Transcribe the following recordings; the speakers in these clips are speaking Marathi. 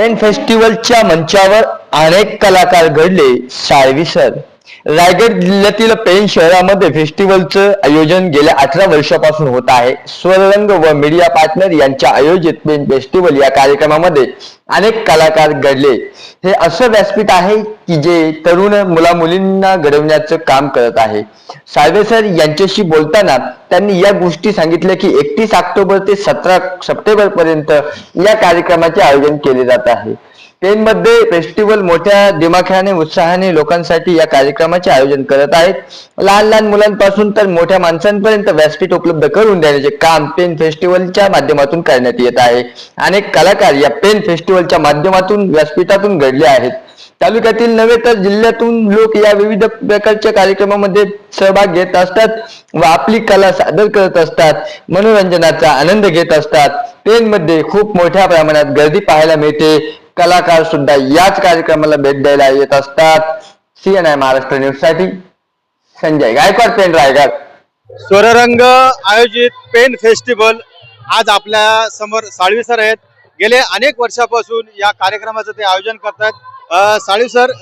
पेन फेस्टिवलच्या मंचावर अनेक कलाकार घडले साळवी सर. रायगड जिल्ह्यातील पेन शहरामध्ये फेस्टिवलचं आयोजन गेल्या अठरा वर्षापासून होत आहे. स्वरंग व मीडिया पार्टनर यांच्या आयोजित पेन फेस्टिवल या कार्यक्रमामध्ये अनेक कलाकार घडले. हे असं व्यासपीठ आहे की जे तरुण मुला मुलींना घडवण्याचं काम करत आहे. साळवे सर यांच्याशी बोलताना त्यांनी या गोष्टी सांगितल्या की एकतीस ऑक्टोबर ते सतरा सप्टेंबर पर्यंत या कार्यक्रमाचे आयोजन केले जात आहे. पेनमध्ये फेस्टिवल मोठ्या दिमाख्याने उत्साहाने लोकांसाठी या कार्यक्रमाचे आयोजन करत आहेत. लहान लहान मुलांपासून तर मोठ्या माणसांपर्यंत व्यासपीठ उपलब्ध करून देण्याचे काम पेन फेस्टिवलच्या माध्यमातून करण्यात येत आहे. अनेक कलाकार या पेन फेस्टिवलच्या माध्यमातून व्यासपीठातून घडले आहेत. तालुक्यातील नव्हे तर जिल्ह्यातून लोक या विविध प्रकारच्या कार्यक्रमामध्ये सहभाग घेत असतात व आपली कला सादर करत असतात मनोरंजनाचा आनंद घेत असतात. पेनमध्ये खूप मोठ्या प्रमाणात गर्दी पाहायला मिळते. कलाकार सुद्धा याच कार्यक्रमाला भेट द्यायला येत असतात. सीएनआय महाराष्ट्र न्यूजसाठी. संजय गायकवाड पेन रायगड. स्वररंग आयोजित पेन फेस्टिवल आज आपल्यासमोर साळवी सर आहेत. गेले अनेक वर्षापासून या कार्यक्रमाचं ते आयोजन करतात. साळवी सर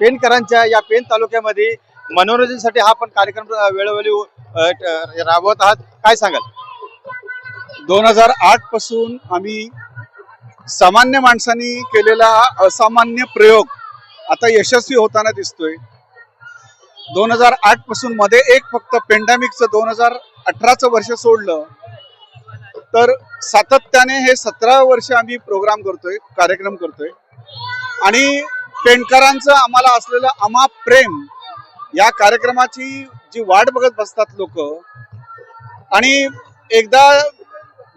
पेनकरांच्या या पेन तालुक्यामध्ये मनोरंजनासाठी हा पण कार्यक्रम वेळोवेळी राबवत आहात. काय सांगाल? दोन हजार आठपासून आम्ही सामान्य माणसांनी केलेला हा असामान्य प्रयोग आता यशस्वी होताना दिसतोय. दोन हजार आठपासून मध्ये एक फक्त पेंडेमिकचं दोन हजार अठराचं वर्ष सोडलं तर सातत्याने हे सतरा वर्ष आम्ही प्रोग्राम करतोय कार्यक्रम करतोय. आणि पेंडकरांचं आम्हाला असलेलं अमाप प्रेम या कार्यक्रमाची जी वाट बघत बसतात लोक आणि एकदा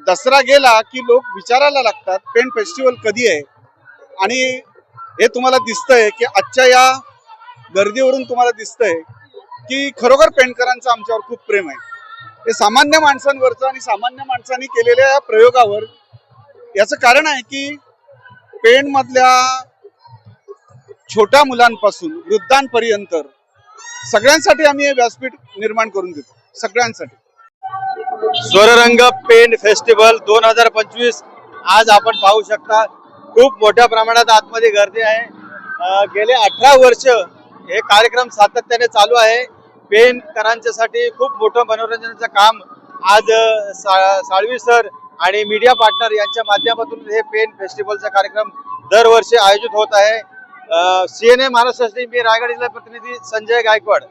दसरा गेला की लोक विचारायला लागतात पेंट फेस्टिवल कधी आहे? आणि हे तुम्हाला दिसतंय की आजच्या या गर्दीवरून तुम्हाला दिसतंय की खरोखर पेंटकरांचं आमच्यावर खूप प्रेम आहे. हे सामान्य माणसांवरचं आणि सामान्य माणसांनी केलेल्या या प्रयोगावर याचं कारण आहे की पेण मधल्या छोट्या मुलांपासून वृद्धांपर्यंत सगळ्यांसाठी आम्ही हे व्यासपीठ निर्माण करून देतो. सगळ्यांसाठी. स्वररंग पेन फेस्टिवल दोन हजार पंचवीस. आज आपण पाहू शकता खूप मोठ्या प्रमाणात आतमध्ये गर्दी आहे. गेले अठरा वर्ष हे कार्यक्रम सातत्याने चालू आहे. पेनकरांच्यासाठी खूप मोठं मनोरंजनाचं काम आज सा- साळवी सर आणि मीडिया पार्टनर यांच्या माध्यमातून हे पेन फेस्टिवलचा कार्यक्रम दरवर्षी आयोजित होत आहे. सी एन ए महाराष्ट्रासाठी मी रायगड जिल्हा प्रतिनिधी संजय गायकवाड.